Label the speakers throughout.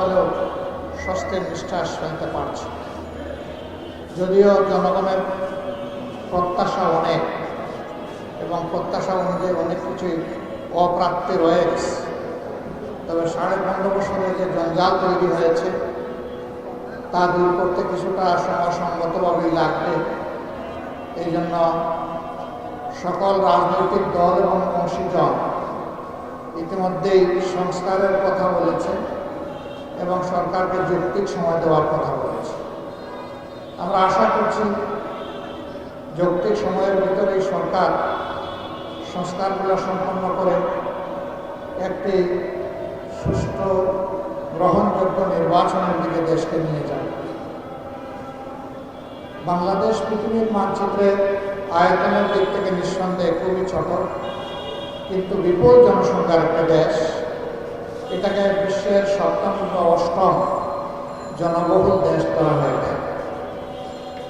Speaker 1: হলেও স্বস্তির নিঃশ্বাস ফেলতে পারছে। যদিও জনগণের প্রত্যাশা অনেক এবং প্রত্যাশা অনুযায়ী অনেক কিছুই অপ্রাপ্তি রয়ে গেছে তবে সাড়ে পনেরো বছরে যে জঞ্জাল তৈরি হয়েছে, তা দূর করতে কিছুটা সময়সঙ্গতভাবেই লাগবে। এই জন্য সকল রাজনৈতিক দল এবং অংশীজন ইতিমধ্যেই সংস্কারের কথা বলেছে এবং সরকারকে যৌক্তিক সময় দেওয়ার কথা বলেছে। আমরা আশা করছি যৌক্তিক সময়ের ভিতরেই সরকার সংস্কারগুলো সম্পন্ন করে একটি সুষ্ঠু, গ্রহণযোগ্য নির্বাচনের দিকে দেশকে নিয়ে যাবে। বাংলাদেশ পৃথিবীর মানচিত্রে আয়তনের দিক থেকে নিঃসন্দেহে খুবই ছোট কিন্তু বিপুল জনসংখ্যার একটা দেশ এটাকে বিশ্বের সপ্তম বা অষ্টম জনবহুল দেশ করা হয়ে যায়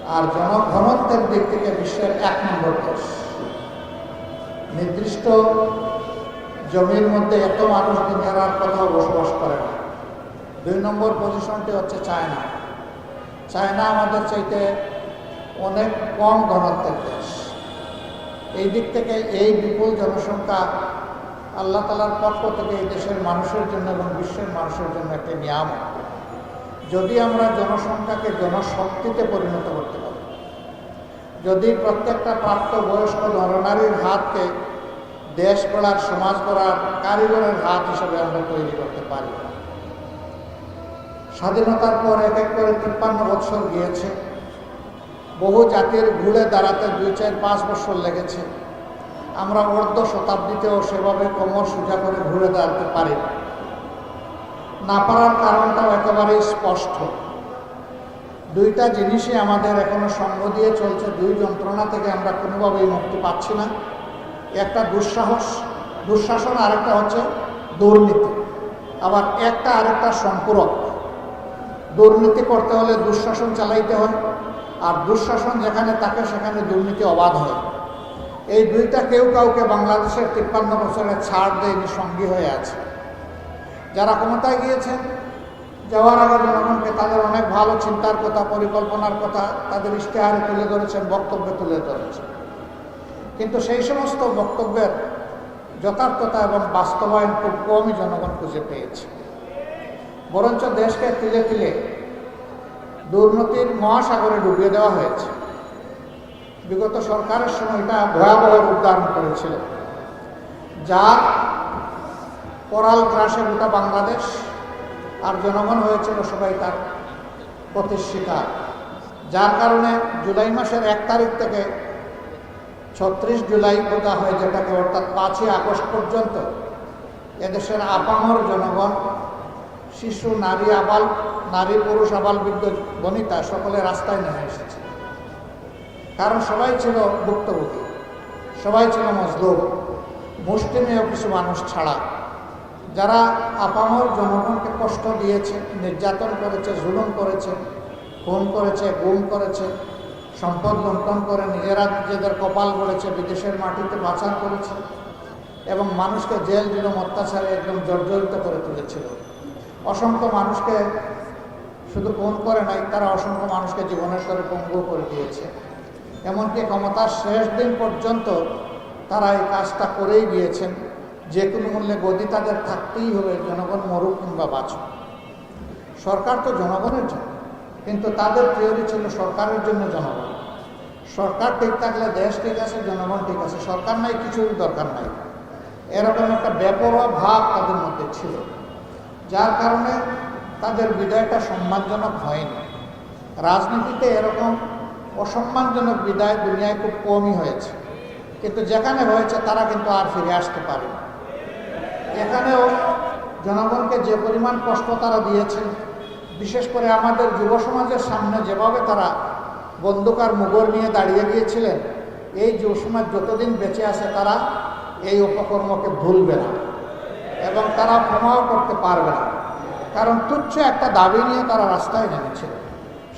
Speaker 1: আর জনঘনত্বের দিক থেকে বিশ্বের এক নম্বর দেশ। নির্দিষ্ট জমির মধ্যে এত মানুষ দুনিয়ার কোথাও বসবাস করে না। দুই নম্বর পজিশনটি হচ্ছে চায়না। চায়না আমাদের চাইতে অনেক কম ঘনত্বের দেশ। এই দিক থেকে এই বিপুল জনসংখ্যা আল্লাহ তালার পক্ষ থেকে এই দেশের মানুষের জন্য এবং বিশ্বের মানুষের জন্য একটি নিয়াম যদি আমরা জনসংখ্যাকে জনশক্তিতে পরিণত করতে পারি, যদি প্রত্যেকটা প্রাপ্তবয়স্ক নরনারীর হাতকে দেশ গড়ার, সমাজ গড়ার, কারিগরের হাত হিসেবে আমরা তৈরি করতে পারি। স্বাধীনতার পর এক এক করে তিপ্পান্ন বছর গিয়েছে। বহু জাতির ঘুরে দাঁড়াতে দুই চার পাঁচ বছর লেগেছে। আমরা অর্ধ শতাব্দীতেও সেভাবে কোমর সোজা করে ঘুরে দাঁড়াতে পারি না। পারার কারণটাও একেবারেই স্পষ্ট। দুইটা জিনিসই আমাদের এখনও সঙ্গ দিয়ে চলছে, দুই যন্ত্রণা থেকে আমরা কোনোভাবেই মুক্তি পাচ্ছি না। একটা দুঃসাহস, দুঃশাসন, আরেকটা হচ্ছে দুর্নীতি। আবার একটা আরেকটা সম্পূরক। দুর্নীতি করতে হলে দুঃশাসন চালাইতে হয়, আর দুঃশাসন যেখানে থাকে সেখানে দুর্নীতি অবাধ হয়। এই দুইটা কেউ কাউকে বাংলাদেশের তিপ্পান্ন বছরের ছাড় দেয়নি, সঙ্গী হয়ে আছে। যারা ক্ষমতায় গিয়েছেন, যাওয়ার আগে জনগণকে তাদের অনেক ভালো চিন্তার কথা, পরিকল্পনার কথা তাদের ইশতেহারে তুলে ধরেছেন, বক্তব্যে তুলে ধরেছেন। কিন্তু সেই সমস্ত বক্তব্যের যথার্থতা এবং বাস্তবায়ন খুব কমই জনগণ খুঁজে পেয়েছে। বরঞ্চ দেশকে তিলে তিলে দুর্নীতির মহাসাগরে ডুবিয়ে দেওয়া হয়েছে। বিগত সরকারের সময় এটা ভয়াবহ রূপ ধারণ করেছিল। যার করাল গ্রাসে গোটা বাংলাদেশ আর জনগণ হয়েছিল সবাই তার প্রতি শিকার। যার কারণে জুলাই মাসের এক তারিখ থেকে ছত্রিশ জুলাই বোঝা হয় যেটাকে অর্থাৎ পাঁচই আগস্ট পর্যন্ত এদেশের আপামর জনগণ, শিশু, নারী, আবাল, নারী, পুরুষ, আবাল, বৃদ্ধ, বনিতা সকলে রাস্তায় নেমে এসেছে। কারণ সবাই ছিল ভুক্তভোগী, সবাই ছিল মজলুম মুসলিমেও কিছু মানুষ ছাড়া। যারা আপামর জনগণকে কষ্ট দিয়েছে, নির্যাতন করেছে, জুলুম করেছে, খুন করেছে, গুম করেছে, সম্পদ লুণ্ঠন করে নিজেরা নিজেদের কপাল গড়েছে, বিদেশের মাটিতে পাচার করেছে এবং মানুষকে জেল জুলুম অত্যাচারে একদম জর্জরিত করে তুলেছিল। অসংখ্য মানুষকে শুধু খুন করে নাই, তারা অসংখ্য মানুষকে জীবনের করে পঙ্গু করে দিয়েছে। এমনকি ক্ষমতার শেষ দিন পর্যন্ত তারা এই কাজটা করেই গিয়েছেন। যে কোনো মূল্যে গদি তাদের থাকতেই হবে, জনগণ মরুক কিংবা বাঁচুক। সরকার তো জনগণের জন্য, কিন্তু তাদের থিওরি ছিল সরকারের জন্য জনগণ। সরকার ঠিক থাকলে দেশ ঠিক আছে, জনগণ ঠিক আছে। সরকার নাই, কিছুর দরকার নাই। এরকম একটা ব্যাপরোয়া ভাব তাদের মধ্যে ছিল। যার কারণে তাদের বিদায়টা সম্মানজনক হয়নি। রাজনীতিতে এরকম অসম্মানজনক বিদায় দুনিয়ায় খুব কমই হয়েছে। কিন্তু যেখানে হয়েছে তারা কিন্তু আর ফিরে আসতে পারে এখানেও জনগণকে যে পরিমাণ কষ্ট তারা দিয়েছেন, বিশেষ করে আমাদের যুব সমাজের সামনে যেভাবে তারা বন্দুক আর মুগর নিয়ে দাঁড়িয়ে গিয়েছিলেন, এই যুব সমাজ যতদিন বেঁচে আছে তারা এই উপকর্মকে ভুলবে না এবং তারা ক্ষমাও করতে পারবে না। কারণ তুচ্ছ একটা দাবি নিয়ে তারা রাস্তায় নেমেছিল।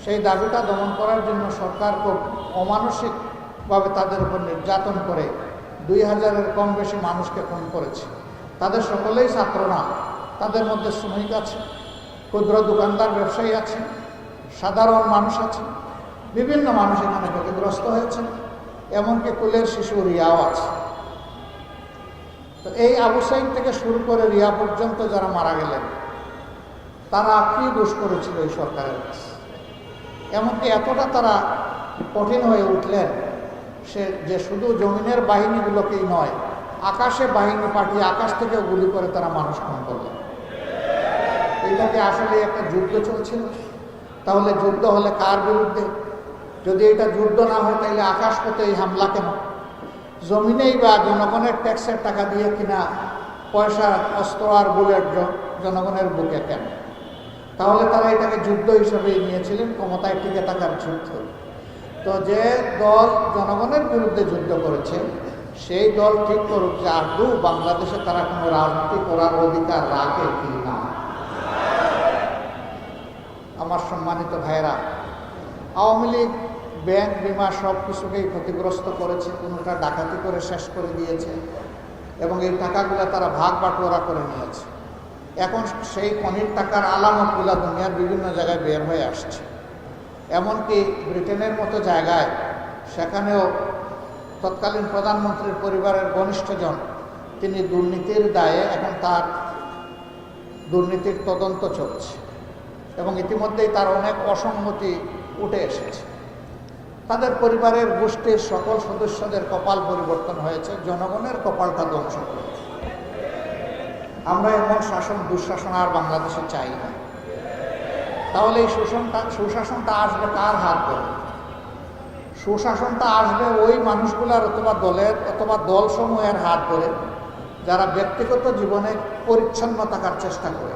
Speaker 1: সেই দাবিটা দমন করার জন্য সরকার খুব অমানসিকভাবে তাদের উপর নির্যাতন করে দুই হাজারের কম বেশি মানুষকে খুন করেছে। তাদের সকলেই ছাত্র না তাদের মধ্যে শ্রমিক আছে, ক্ষুদ্র দোকানদার, ব্যবসায়ী আছে, সাধারণ মানুষ আছে। বিভিন্ন মানুষ এখানে ক্ষতিগ্রস্ত হয়েছে, এমনকি কুলের শিশু রিয়াও আছে। তো এই আবু সাইদ থেকে শুরু করে রিয়া পর্যন্ত যারা মারা গেলেন, তারা কি দোষ করেছিল এই সরকারের কাছে? এমনকি এতটা তারা কঠিন হয়ে উঠলেন, সে যে শুধু জমিনের বাহিনীগুলোকেই নয়, আকাশে বাহিনী পাঠিয়ে আকাশ থেকেও গুলি করে তারা মানুষ খুন করলেন। এটাকে আসলে একটা যুদ্ধ চলছিল। তাহলে যুদ্ধ হলে কার বিরুদ্ধে? যদি এটা যুদ্ধ না হয়, তাহলে আকাশ পথে এই হামলা কেন? জমিনেই বা জনগণের ট্যাক্সের টাকা দিয়ে কিনা পয়সা অস্ত্র আর বুলেট জনগণের বুকে কেন? তাহলে তারা এটাকে যুদ্ধ হিসেবেই নিয়েছিলেন, ক্ষমতায় টিকে থাকার যুদ্ধ। তো যে দল জনগণের বিরুদ্ধে যুদ্ধ করেছে, সেই দল ঠিক করুক যে আদৌ বাংলাদেশে তারা কোনো রাজনীতি করার অধিকার রাখে কি না। আমার সম্মানিত ভাইরা আওয়ামী লীগ, ব্যাংক, বিমা সব কিছুকেই ক্ষতিগ্রস্ত করেছে, কোনোটা ডাকাতি করে শেষ করে দিয়েছে, এবং এই টাকাগুলো তারা ভাগ বাটোয়ারা করে নিয়েছে। এখন সেই খনির টাকার আলামতগুলো দুনিয়ার বিভিন্ন জায়গায় বের হয়ে আসছে। এমনকি ব্রিটেনের মতো জায়গায়, সেখানেও তৎকালীন প্রধানমন্ত্রীর পরিবারের ঘনিষ্ঠজন, তিনি দুর্নীতির দায়ে এখন তার দুর্নীতির তদন্ত চলছে এবং ইতিমধ্যেই তার অনেক অসম্মতি উঠে এসেছে। তাদের পরিবারের গোষ্ঠীর সকল সদস্যদের কপাল পরিবর্তন হয়েছে, জনগণের কপালটা ধ্বংস করেছে। আমরা এমন শাসন দুঃশাসন আর বাংলাদেশে চাই না। তাহলে এই শোষণটা সুশাসনটা আসবে কার হাত ধরে? সুশাসনটা আসবে ওই মানুষগুলার অথবা দলের অথবা দলসমূহের হাত ধরে, যারা ব্যক্তিগত জীবনে পরিচ্ছন্ন থাকার চেষ্টা করে।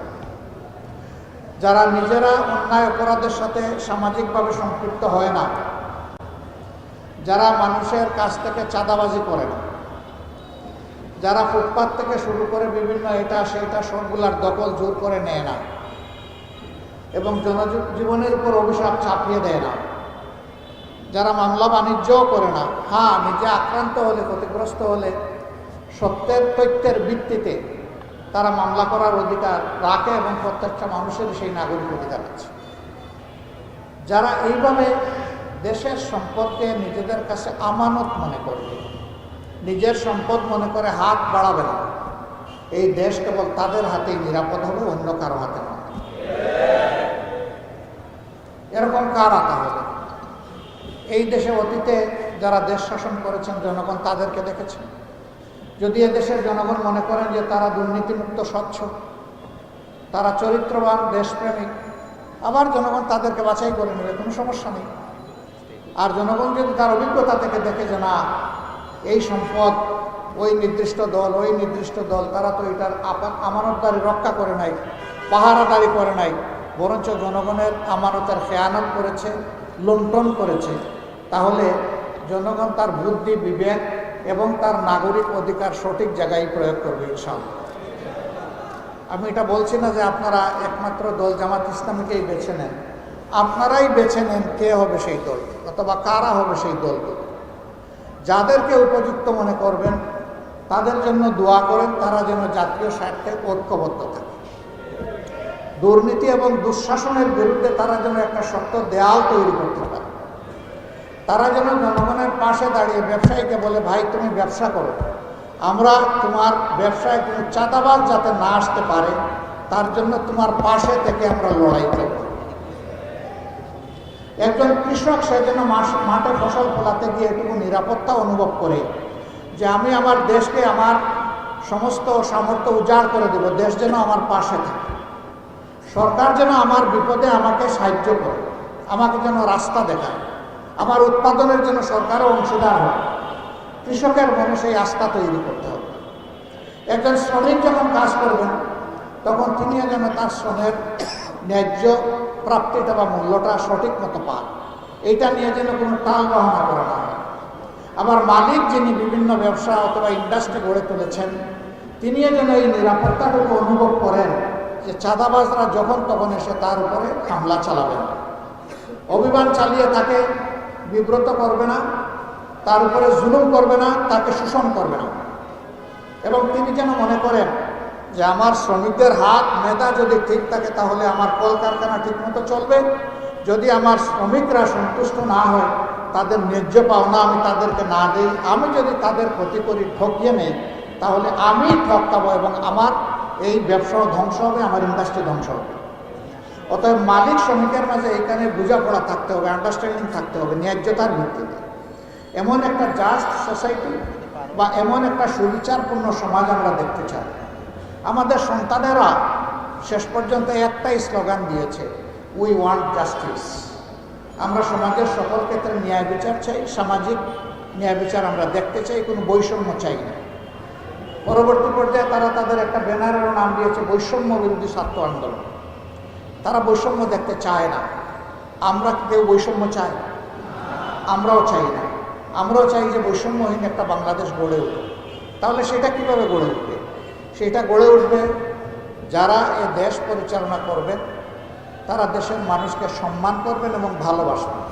Speaker 1: যারা নিজেরা অন্যায় অপরাধের সাথে সামাজিকভাবে সম্পৃক্ত হয় না। যারা মানুষের কাছ থেকে চাঁদাবাজি করে না। যারা ফুটপাত থেকে শুরু করে বিভিন্ন এটা সেটা সবগুলার দখল জোর করে নেয় না। এবং জনজীবনের উপর অভিশাপ চাপিয়ে দেয় না। যারা মামলা বাণিজ্যও করে না হ্যাঁ নিজে আক্রান্ত হলে, ক্ষতিগ্রস্ত হলে, সত্যের তথ্যের ভিত্তিতে তারা মামলা করার অধিকার রাখে এবং প্রত্যেকটা মানুষের সেই নাগরিক অধিকার আছে যারা এইভাবে দেশের সম্পদকে নিজেদের কাছে আমানত মনে করবে নিজের সম্পদ মনে করে হাত বাড়াবে না। এই দেশ কেবল তাদের হাতেই নিরাপদ হবে, অন্য কারও হাতে না। এরকম কার আতা হবে? এই দেশে অতীতে যারা দেশ শাসন করেছেন জনগণ তাদেরকে দেখেছেন? যদি দেশের জনগণ মনে করেন যে তারা দুর্নীতিমুক্ত, স্বচ্ছ, তারা চরিত্রবান, দেশপ্রেমিক, আবার জনগণ তাদেরকে বাছাই করে নেবে, কোনো সমস্যা নেই। আর জনগণ যদি তার অভিজ্ঞতা থেকে দেখে যে না এই সম্পদ, ওই নির্দিষ্ট দল, ওই নির্দিষ্ট দল, তারা তো এটার আমানতদারি রক্ষা করে নাই, পাহারাদারি করে নাই, বরঞ্চ জনগণের আমানতের খেয়ানত করেছে, লুণ্ঠন করেছে। তাহলে জনগণ তার বুদ্ধি, বিবেক এবং তার নাগরিক অধিকার সঠিক জায়গায় প্রয়োগ করবে ইনশাল্লাহ আমি এটা বলছি না যে আপনারা একমাত্র দল জামাত ইসলামীকেই বেছে নেন। আপনারাই বেছে নেন কে হবে সেই দল, অথবা কারা হবে সেই দল যাদেরকে উপযুক্ত মনে করবেন, তাদের জন্য দোয়া করেন, তারা যেন জাতীয় স্বার্থে ঐক্যবদ্ধ থাকে। দুর্নীতি এবং দুঃশাসনের বিরুদ্ধে তারা যেন একটা শক্ত দেয়াল তৈরি করতে পারে। তারা যেন জনগণের পাশে দাঁড়িয়ে ব্যবসায়ীকে বলে, ভাই, তুমি ব্যবসা করো। আমরা তোমার ব্যবসায় কোনো চাঁদাবাজ যাতে না আসতে পারে, তার জন্য তোমার পাশে থেকে আমরা লড়াই করব। একজন কৃষক সে যেন মাঠে ফসল ফলাতে গিয়ে এটুকু নিরাপত্তা অনুভব করে যে আমি আমার দেশকে আমার সমস্ত সামর্থ্য উজাড় করে দেব, দেশ যেন আমার পাশে থাকে। সরকার যেন আমার বিপদে আমাকে সাহায্য করে, আমাকে যেন রাস্তা দেখায়, আমার উৎপাদনের জন্য সরকারও অংশীদার হয় কৃষকের মনে সেই আস্থা তৈরি করতে হবে। একজন শ্রমিক যখন কাজ করবেন, তখন তিনিও যেন তার শ্রমের ন্যায্য প্রাপ্তিটা বা মূল্যটা সঠিক মতো পান। এইটা নিয়ে যেন কোনো টাল বাহনা করা না হয়। আবার মালিক যিনি বিভিন্ন ব্যবসা অথবা ইন্ডাস্ট্রি গড়ে তুলেছেন, তিনিও যেন এই নিরাপত্তাটুকু অনুভব করেন যে চাঁদাবাজরা যখন তখন এসে তার উপরে হামলা চালাবেন। অভিমান চালিয়ে তাকে বিব্রত করবে না, তার উপরে জুলুম করবে না, তাকে শোষণ করবে না। এবং তিনি যেন মনে করেন যে আমার শ্রমিকদের হাত, মেধা যদি ঠিক থাকে, তাহলে আমার কলকারখানা ঠিকমতো চলবে। যদি আমার শ্রমিকরা সন্তুষ্ট না হয়, তাদের ন্যায্য পাওনা আমি তাদেরকে না দিই, আমি যদি তাদের ক্ষতি করি, ঠকিয়ে নেই, তাহলে আমি ঠকাবো এবং আমার এই ব্যবসাও ধ্বংস হবে, আমার ইন্ডাস্ট্রি ধ্বংস হবে। অতএব মালিক শ্রমিকের মাঝে এখানে বোঝাপড়া থাকতে হবে আন্ডারস্ট্যান্ডিং থাকতে হবে, ন্যায্যতার ভিত্তিতে। এমন একটা জাস্ট সোসাইটি বা এমন একটা সুবিচারপূর্ণ সমাজ আমরা দেখতে চাই। আমাদের সন্তানেরা শেষ পর্যন্ত একটাই স্লোগান দিয়েছে উই ওয়ান্ট জাস্টিস আমরা সমাজের সকল ক্ষেত্রে ন্যায় বিচার চাই, সামাজিক ন্যায় বিচার আমরা দেখতে চাই, কোনো বৈষম্য চাই না। পরবর্তী পর্যায়ে তারা তাদের একটা ব্যানারেরও নাম দিয়েছে, বৈষম্য বিরোধী ছাত্র আন্দোলন। তারা বৈষম্য দেখতে চায় না। আমরা কেউ বৈষম্য চাই? আমরাও চাই না। আমরাও চাই যে বৈষম্যহীন একটা বাংলাদেশ গড়ে উঠবে তাহলে সেটা কীভাবে গড়ে উঠবে? সেটা গড়ে উঠবে। যারা এ দেশ পরিচালনা করবেন, তারা দেশের মানুষকে সম্মান করবেন এবং ভালোবাসবেন।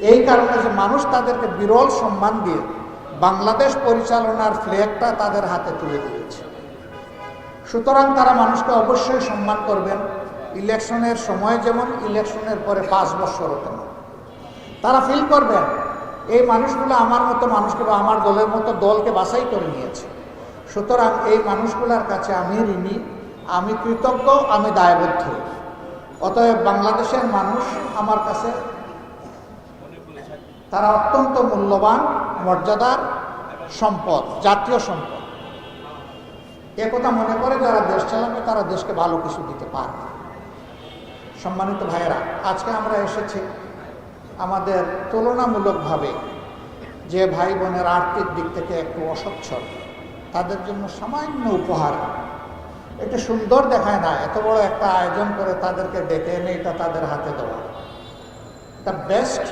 Speaker 1: এই কারণে যে মানুষ তাদেরকে বিরল সম্মান দিয়ে বাংলাদেশ পরিচালনার ফ্ল্যাগটা তাদের হাতে তুলে দিয়েছে। সুতরাং তারা মানুষকে অবশ্যই সম্মান করবেন। ইলেকশনের সময় যেমন, ইলেকশনের পরে পাঁচ বছরও তেমন। তারা ফিল করবেন, এই মানুষগুলো আমার মতো মানুষকে বা আমার দলের মতো দলকে বাছাই করে নিয়েছে। সুতরাং এই মানুষগুলোর কাছে আমি ঋণী, আমি কৃতজ্ঞ, আমি দায়বদ্ধ। অতএব বাংলাদেশের মানুষ আমার কাছে, তারা অত্যন্ত মূল্যবান, মর্যাদার সম্পদ, জাতীয় সম্পদ। এ কথা মনে করে যারা দেশ চালাবে, তারা দেশকে ভালো কিছু দিতে পারে সম্মানিত ভাইয়েরা, আজকে আমরা এসেছি আমাদের তুলনামূলকভাবে যে ভাই বোনের আর্থিক দিক থেকে একটু অসচ্ছল। তাদের জন্য সামান্য উপহার। এটা সুন্দর দেখায় না, এত বড় একটা আয়োজন করে তাদেরকে ডেকে এনে এটা তাদের হাতে দেওয়া। এটা বেস্ট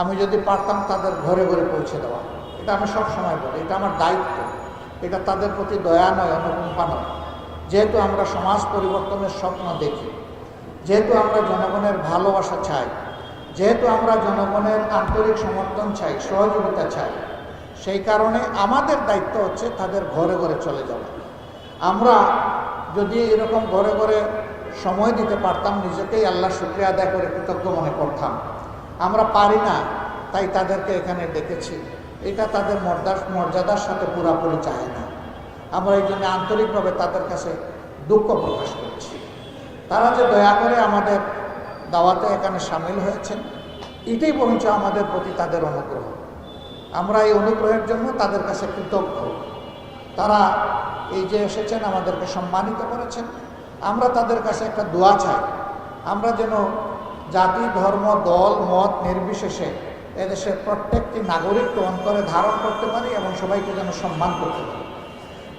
Speaker 1: আমি যদি পারতাম তাদের ঘরে ঘরে পৌঁছে দেওয়া। এটা আমি সব সময় বলি, এটা আমার দায়িত্ব। এটা তাদের প্রতি দয়া নয়, অনুকম্পা নয়। যেহেতু আমরা সমাজ পরিবর্তনের স্বপ্ন দেখি, যেহেতু আমরা জনগণের ভালোবাসা চাই, যেহেতু আমরা জনগণের আন্তরিক সমর্থন চাই, সহযোগিতা চাই সেই কারণে আমাদের দায়িত্ব হচ্ছে তাদের ঘরে ঘরে চলে যাওয়া। আমরা যদি এরকম ঘরে ঘরে সময় দিতে পারতাম, নিজেকেই আল্লাহ শুক্রিয়া আদায় করে কৃতজ্ঞ মনে করতাম। আমরা পারি না, তাই তাদেরকে এখানে ডেকেছি। এটা তাদের মর্যাদার মর্যাদার সাথে পুরাপুরি চায় না। আমরা এই জন্য আন্তরিকভাবে তাদের কাছে দুঃখ প্রকাশ করছি। তারা যে দয়া করে আমাদের দাওয়াতে এখানে সামিল হয়েছেন, এটাই বরঞ্চ আমাদের প্রতি তাদের অনুগ্রহ। আমরা এই অনুগ্রহের জন্য তাদের কাছে কৃতজ্ঞ। তারা এই যে এসেছেন, আমাদেরকে সম্মানিত করেছেন। আমরা তাদের কাছে একটা দোয়া চাই। আমরা যেন জাতি, ধর্ম, দল, মত নির্বিশেষে এদেশের প্রত্যেকটি নাগরিককে অন্তরে ধারণ করতে পারি এবং সবাইকে যেন সম্মান করতে পারি।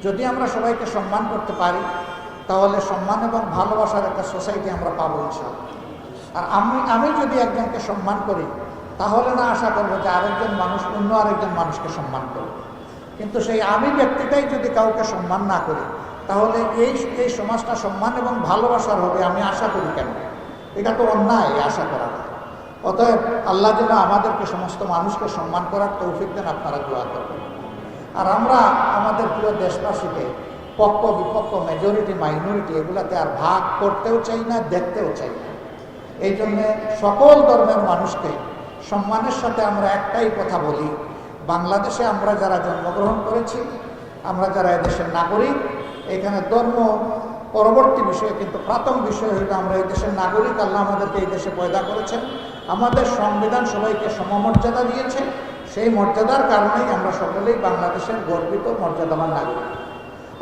Speaker 1: যদি আমরা সবাইকে সম্মান করতে পারি, তাহলে সম্মান এবং ভালোবাসার একটা সোসাইটি আমরা পাবো ইনশাআল্লাহ। আর আমি আমি যদি একজনকে সম্মান করি তাহলে না আশা করব যে আরেকজন মানুষ অন্য আরেকজন মানুষকে সম্মান করবে। কিন্তু সেই আমি ব্যক্তিটাই যদি কাউকে সম্মান না করি, তাহলে এই এই সমাজটা সম্মান এবং ভালোবাসার হবে আমি আশা করি কেন? এটা তো অন্যায় আশা করা অতএব আল্লাহ যেন আমাদেরকে সমস্ত মানুষকে সম্মান করার তৌফিক দেন, আপনারা দোয়া করবেন। আর আমরা আমাদের প্রিয় দেশবাসীকে পক্ষ, বিপক্ষ মেজরিটি মাইনরিটি এগুলাতে আর ভাগ করতেও চাই না, দেখতেও চাই না। এই জন্যে সকল ধর্মের মানুষকে সম্মানের সাথে আমরা একটাই কথা বলি, বাংলাদেশে আমরা যারা জন্মগ্রহণ করেছি, আমরা যারা এদেশের নাগরিক, এখানে ধর্ম পরবর্তী বিষয় কিন্তু প্রাথম বিষয় হইল আমরা এই দেশের নাগরিক, আল্লাহ আমাদেরকে এই দেশে পয়দা করেছেন। আমাদের সংবিধান সবাইকে সমমর্যাদা দিয়েছে, সেই মর্যাদার কারণেই আমরা সকলেই বাংলাদেশের গর্বিত, মর্যাদাবান নাগরিক।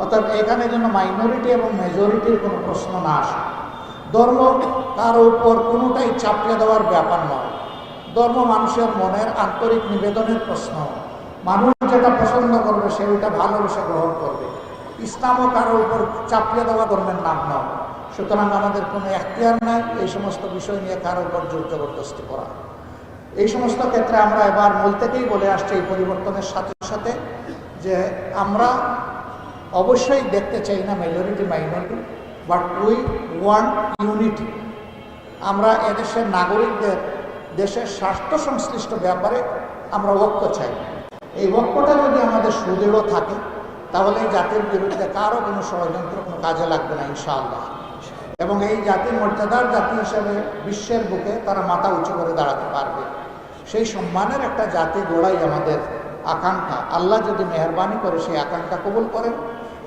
Speaker 1: অর্থাৎ এখানে যেন মাইনরিটি এবং মেজরিটির কোনো প্রশ্ন না আসে। ধর্ম কারও উপর কোনোটাই চাপিয়ে দেওয়ার ব্যাপার নয়। ধর্ম মানুষের মনের আন্তরিক নিবেদনের প্রশ্ন। মানুষ যেটা পছন্দ করবে, সে ওইটা ভালোবেসে গ্রহণ করবে। ইসলামও কারও উপর চাপিয়ে দেওয়া ধর্মের নাম নয়। সুতরাং আমাদের কোনো এখতিয়ার নাই এই সমস্ত বিষয় নিয়ে কারোর উপর জোর জবরদস্তি করা। এই সমস্ত ক্ষেত্রে আমরা এবার মূল থেকেই বলে আসছি এই পরিবর্তনের সাথে সাথে যে আমরা অবশ্যই দেখতে চাই না majority minority but we want unity আমরা এদেশের নাগরিকদের দেশের স্বাস্থ্য সংশ্লিষ্ট ব্যাপারে আমরা ঐক্য চাই। এই ঐক্যটা যদি আমাদের সুদৃঢ় থাকে, তাহলে এই জাতির বিরুদ্ধে কারও কোনো ষড়যন্ত্র কোনো কাজে লাগবে না, ইনশাআল্লাহ। এবং এই জাতির মর্যাদার জাতি হিসেবে বিশ্বের বুকে তারা মাথা উঁচু করে দাঁড়াতে পারবে। সেই সম্মানের একটা জাতি গোড়াই আমাদের আকাঙ্ক্ষা। আল্লাহ যদি মেহরবানি করে সেই আকাঙ্ক্ষা কবুল করেন,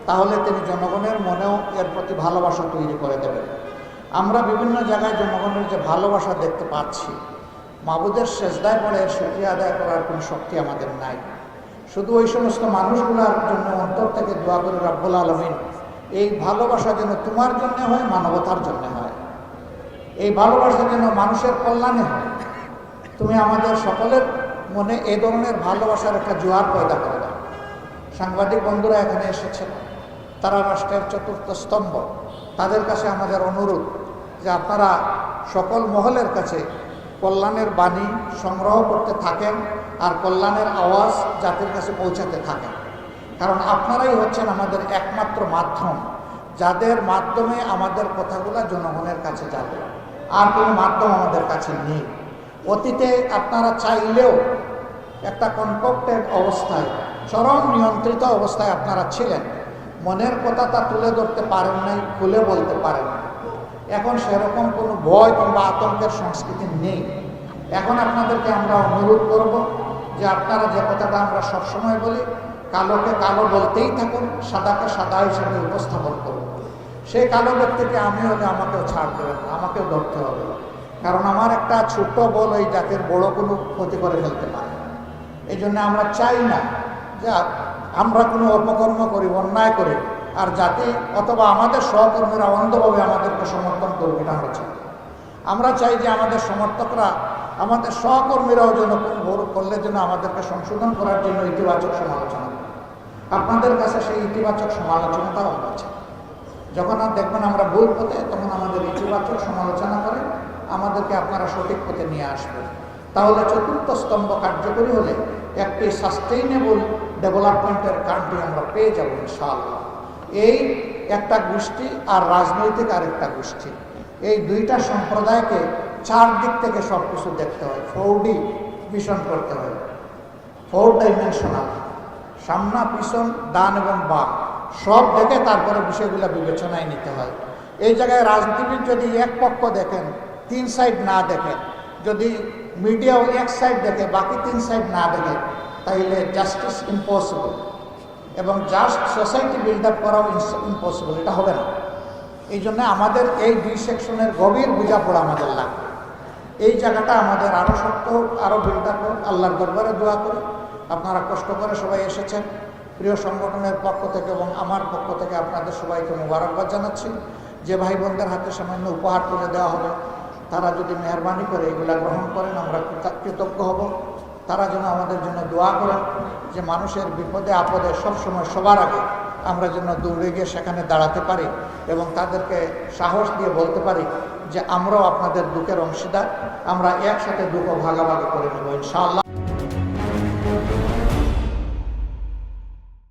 Speaker 1: তাহলে তিনি জনগণের মনেও এর প্রতি ভালোবাসা তৈরি করে দেবেন। আমরা বিভিন্ন জায়গায় জনগণের যে ভালোবাসা দেখতে পাচ্ছি মাবুদের শেষদায় পড়ে সুক্রিয়া আদায় করার কোনো শক্তি আমাদের নাই। শুধু ওই সমস্ত মানুষগুলোর জন্য অন্তর থেকে দোয়া করে রাব্বুল আলমিন, এই ভালোবাসা যেন তোমার জন্য হয়, মানবতার জন্য হয়। এই ভালোবাসা যেন মানুষের কল্যাণে হয়। তুমি আমাদের সকলের মনে এই ধরনের ভালোবাসার একটা জোয়ার পয়দা করে দাও। সাংবাদিক বন্ধুরা এখানে এসেছেন। তারা রাষ্ট্রের চতুর্থ স্তম্ভ। তাদের কাছে আমাদের অনুরোধ যে আপনারা সকল মহলের কাছে কল্যাণের বাণী সংগ্রহ করতে থাকেন আর কল্যাণের আওয়াজ জাতির কাছে পৌঁছাতে থাকেন। কারণ আপনারাই হচ্ছেন আমাদের একমাত্র মাধ্যম, যাদের মাধ্যমে আমাদের কথাগুলো জনগণের কাছে যাবে। আর কোনো মাধ্যম আমাদের কাছে নেই। অতীতে আপনারা চাইলেও একটা কনকক্টেড অবস্থায়, চরম নিয়ন্ত্রিত অবস্থায় আপনারা ছিলেন। মনের কথা তা তুলে ধরতে পারেন নাই, খুলে বলতে পারেন না এখন সেরকম কোনো ভয় কিংবা আতঙ্কের সংস্কৃতি নেই। এখন আপনাদেরকে আমরা অনুরোধ করব যে আপনারা যে কথাটা আমরা সবসময় বলি, কালোকে কালো বলতেই থাকুন, সাদাকে সাদা হিসেবে উপস্থাপন করুন। সেই কালো ব্যক্তিকে আমি হলে আমাকেও ছাড় দেবেন, আমাকেও ধরতে হবে। কারণ আমার একটা ছোট্ট বল ওই জাতির বড় কোনো ক্ষতি করে ফেলতে পারে। এই জন্য আমরা চাই না যে আমরা কোনো অপকর্ম করি, অন্যায় করি আর জাতি অথবা আমাদের সহকর্মীরা অন্ধভাবে আমাদেরকে সমর্থন করবে না চাই আমরা চাই যে আমাদের সমর্থকরা, আমাদের সহকর্মীরাও যেন কোন ভুল করলে যেন আমাদেরকে সংশোধন করার জন্য ইতিবাচক সমালোচনা আপনাদের কাছে সেই ইতিবাচক সমালোচনাটাও চাই যখন আর দেখবেন আমরা ভুল পথে, তখন আমাদের ইতিবাচক সমালোচনা করে আমাদেরকে আপনারা সঠিক পথে নিয়ে আসবেন। তাহলে চতুর্থ স্তম্ভ কার্যকরী হলে একটি সাস্টেইনেবল ডেভেলপমেন্টের কান্ট্রি আমরা পেয়ে যাব ইনশাআল্লাহ। এই একটা গোষ্ঠী আর রাজনৈতিক আর একটা গোষ্ঠী। এই দুইটা সম্প্রদায়কে চার দিক থেকে সব কিছু দেখতে হয়। ফৌডি ভিশন করতে হয়। ফোর ডাইমেনশনাল সামনা, পিছন, ডান এবং বাম। সব দেখে তারপরে বিষয়গুলো বিবেচনায় নিতে হয়। এই জায়গায় রাজনীতিবিদ যদি এক পক্ষ দেখেন, তিন সাইড না দেখেন যদি মিডিয়াও এক সাইড দেখে, বাকি তিন সাইড না দেখে, তাইলে জাস্টিস ইম্পসিবল এবং জাস্ট সোসাইটি বিল্ড আপ করাও ইম্পসিবল এটা হবে না। এই জন্য আমাদের এই দুই সেকশনের গভীর বোঝাপড়া আমাদের লাগবে। এই জায়গাটা আমাদের আরও শক্ত হোক আরও বিল্ড আপ হোক, আল্লাহর দরবারে দোয়া করি। আপনারা কষ্ট করে সবাই এসেছেন। প্রিয় সংগঠনের পক্ষ থেকে এবং আমার পক্ষ থেকে আপনাদের সবাইকে মোবারকবাদ জানাচ্ছি। যে ভাই বোনদের হাতে সামান্য উপহার তুলে দেওয়া হবে, তারা যদি মেহরবানি করে এগুলা গ্রহণ করেন, আমরা কৃতজ্ঞ হব। তারা যেন আমাদের জন্য দোয়া করেন যে মানুষের বিপদে আপদে সবসময় সবার আগে আমরা যেন দৌড়ে গিয়ে সেখানে দাঁড়াতে পারি এবং তাদেরকে সাহস দিয়ে বলতে পারি যে আমরাও আপনাদের দুঃখের অংশীদার, আমরা একসাথে দুঃখ ভাগাভাগি করে নেব, ইনশাআল্লাহ।